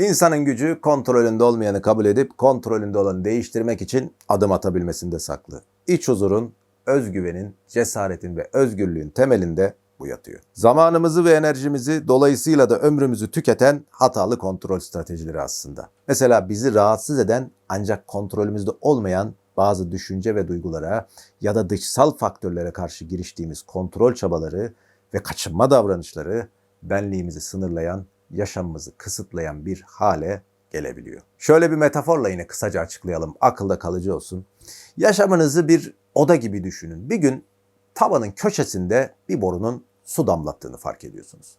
İnsanın gücü kontrolünde olmayanı kabul edip kontrolünde olanı değiştirmek için adım atabilmesinde saklı. İç huzurun, özgüvenin, cesaretin ve özgürlüğün temelinde bu yatıyor. Zamanımızı ve enerjimizi dolayısıyla da ömrümüzü tüketen hatalı kontrol stratejileri aslında. Mesela bizi rahatsız eden ancak kontrolümüzde olmayan bazı düşünce ve duygulara ya da dışsal faktörlere karşı giriştiğimiz kontrol çabaları ve kaçınma davranışları benliğimizi sınırlayan, yaşamımızı kısıtlayan bir hale gelebiliyor. Şöyle bir metaforla yine kısaca açıklayalım, akılda kalıcı olsun. Yaşamınızı bir oda gibi düşünün. Bir gün tavanın köşesinde bir borunun su damlattığını fark ediyorsunuz.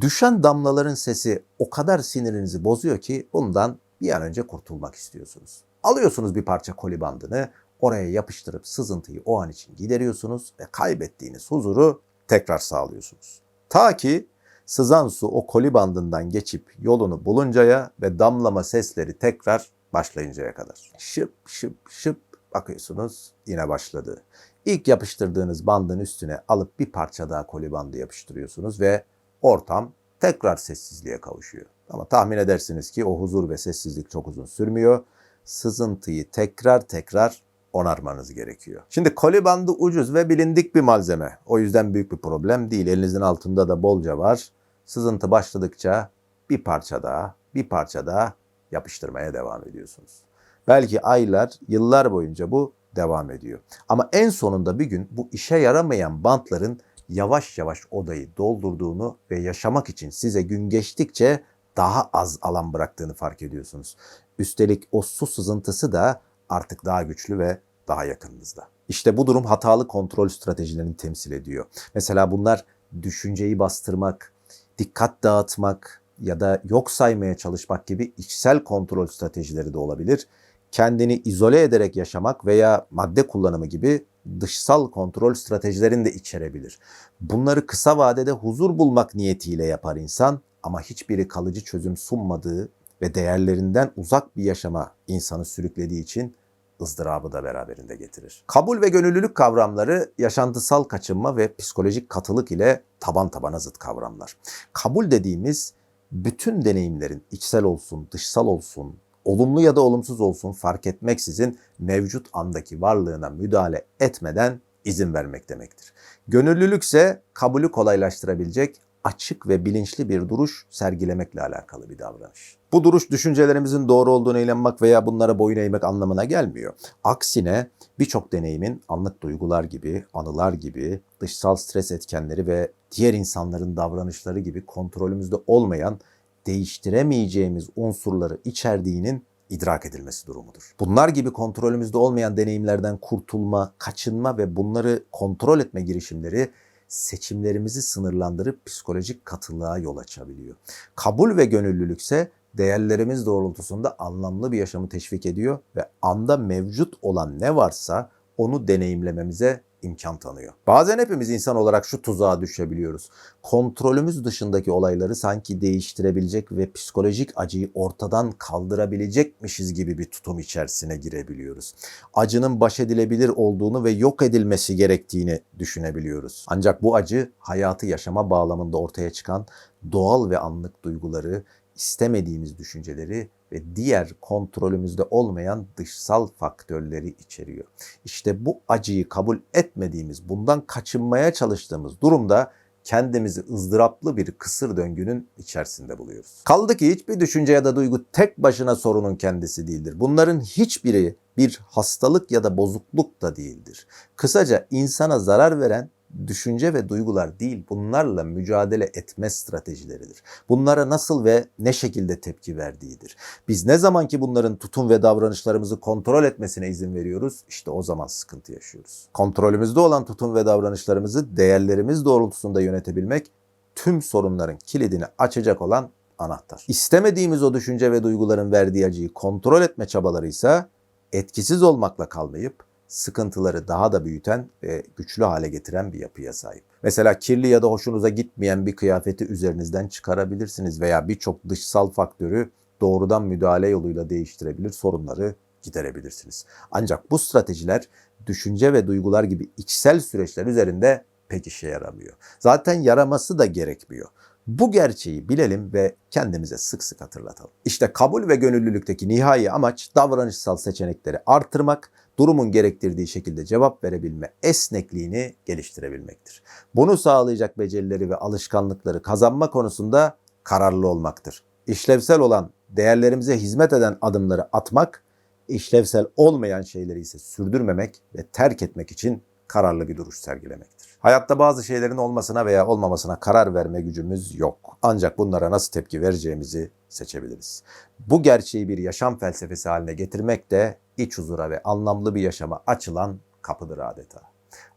Düşen damlaların sesi o kadar sinirinizi bozuyor ki bundan bir an önce kurtulmak istiyorsunuz. Alıyorsunuz bir parça koli bandını, oraya yapıştırıp sızıntıyı o an için gideriyorsunuz ve kaybettiğiniz huzuru tekrar sağlıyorsunuz. Ta ki sızan su o koli bandından geçip yolunu buluncaya ve damlama sesleri tekrar başlayıncaya kadar. Şıp şıp şıp bakıyorsunuz yine başladı. İlk yapıştırdığınız bandın üstüne alıp bir parça daha koli bandı yapıştırıyorsunuz ve ortam tekrar sessizliğe kavuşuyor. Ama tahmin edersiniz ki o huzur ve sessizlik çok uzun sürmüyor. Sızıntıyı tekrar tekrar onarmanız gerekiyor. Şimdi koli bandı ucuz ve bilindik bir malzeme. O yüzden büyük bir problem değil. Elinizin altında da bolca var. Sızıntı başladıkça bir parça daha, bir parça daha yapıştırmaya devam ediyorsunuz. Belki aylar, yıllar boyunca bu devam ediyor. Ama en sonunda bir gün bu işe yaramayan bantların yavaş yavaş odayı doldurduğunu ve yaşamak için size gün geçtikçe daha az alan bıraktığını fark ediyorsunuz. Üstelik o su sızıntısı da artık daha güçlü ve daha yakınınızda. İşte bu durum hatalı kontrol stratejilerini temsil ediyor. Mesela bunlar düşünceyi bastırmak, dikkat dağıtmak ya da yok saymaya çalışmak gibi içsel kontrol stratejileri de olabilir. Kendini izole ederek yaşamak veya madde kullanımı gibi dışsal kontrol stratejilerini de içerebilir. Bunları kısa vadede huzur bulmak niyetiyle yapar insan ama hiçbiri kalıcı çözüm sunmadığı ve değerlerinden uzak bir yaşama insanı sürüklediği için ızdırabı da beraberinde getirir. Kabul ve gönüllülük kavramları yaşantısal kaçınma ve psikolojik katılık ile taban tabana zıt kavramlar. Kabul dediğimiz bütün deneyimlerin içsel olsun, dışsal olsun, olumlu ya da olumsuz olsun fark etmeksizin mevcut andaki varlığına müdahale etmeden izin vermek demektir. Gönüllülük ise kabulü kolaylaştırabilecek açık ve bilinçli bir duruş sergilemekle alakalı bir davranış. Bu duruş düşüncelerimizin doğru olduğuna inanmak veya bunlara boyun eğmek anlamına gelmiyor. Aksine birçok deneyimin anlık duygular gibi, anılar gibi, dışsal stres etkenleri ve diğer insanların davranışları gibi kontrolümüzde olmayan değiştiremeyeceğimiz unsurları içerdiğinin idrak edilmesi durumudur. Bunlar gibi kontrolümüzde olmayan deneyimlerden kurtulma, kaçınma ve bunları kontrol etme girişimleri seçimlerimizi sınırlandırıp psikolojik katılığa yol açabiliyor. Kabul ve gönüllülükse değerlerimiz doğrultusunda anlamlı bir yaşamı teşvik ediyor ve anda mevcut olan ne varsa onu deneyimlememize imkan tanıyor. Bazen hepimiz insan olarak şu tuzağa düşebiliyoruz. Kontrolümüz dışındaki olayları sanki değiştirebilecek ve psikolojik acıyı ortadan kaldırabilecekmişiz gibi bir tutum içerisine girebiliyoruz. Acının baş edilebilir olduğunu ve yok edilmesi gerektiğini düşünebiliyoruz. Ancak bu acı hayatı yaşama bağlamında ortaya çıkan doğal ve anlık duyguları, istemediğimiz düşünceleri ve diğer kontrolümüzde olmayan dışsal faktörleri içeriyor. İşte bu acıyı kabul etmediğimiz, bundan kaçınmaya çalıştığımız durumda kendimizi ızdıraplı bir kısır döngünün içerisinde buluyoruz. Kaldı ki hiçbir düşünce ya da duygu tek başına sorunun kendisi değildir. Bunların hiçbiri bir hastalık ya da bozukluk da değildir. Kısaca insana zarar veren düşünce ve duygular değil, bunlarla mücadele etme stratejileridir. Bunlara nasıl ve ne şekilde tepki verdiğidir. Biz ne zaman ki bunların tutum ve davranışlarımızı kontrol etmesine izin veriyoruz, işte o zaman sıkıntı yaşıyoruz. Kontrolümüzde olan tutum ve davranışlarımızı değerlerimiz doğrultusunda yönetebilmek tüm sorunların kilidini açacak olan anahtar. İstemediğimiz o düşünce ve duyguların verdiği acıyı kontrol etme çabaları ise etkisiz olmakla kalmayıp sıkıntıları daha da büyüten ve güçlü hale getiren bir yapıya sahip. Mesela kirli ya da hoşunuza gitmeyen bir kıyafeti üzerinizden çıkarabilirsiniz veya birçok dışsal faktörü doğrudan müdahale yoluyla değiştirebilir, sorunları giderebilirsiniz. Ancak bu stratejiler düşünce ve duygular gibi içsel süreçler üzerinde pek işe yaramıyor. Zaten yaraması da gerekmiyor. Bu gerçeği bilelim ve kendimize sık sık hatırlatalım. İşte kabul ve gönüllülükteki nihai amaç davranışsal seçenekleri artırmak, durumun gerektirdiği şekilde cevap verebilme esnekliğini geliştirebilmektir. Bunu sağlayacak becerileri ve alışkanlıkları kazanma konusunda kararlı olmaktır. İşlevsel olan, değerlerimize hizmet eden adımları atmak, işlevsel olmayan şeyleri ise sürdürmemek ve terk etmek için kararlı bir duruş sergilemektir. Hayatta bazı şeylerin olmasına veya olmamasına karar verme gücümüz yok. Ancak bunlara nasıl tepki vereceğimizi seçebiliriz. Bu gerçeği bir yaşam felsefesi haline getirmek de iç huzura ve anlamlı bir yaşama açılan kapıdır adeta.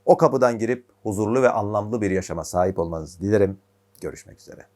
O kapıdan girip huzurlu ve anlamlı bir yaşama sahip olmanızı dilerim. Görüşmek üzere.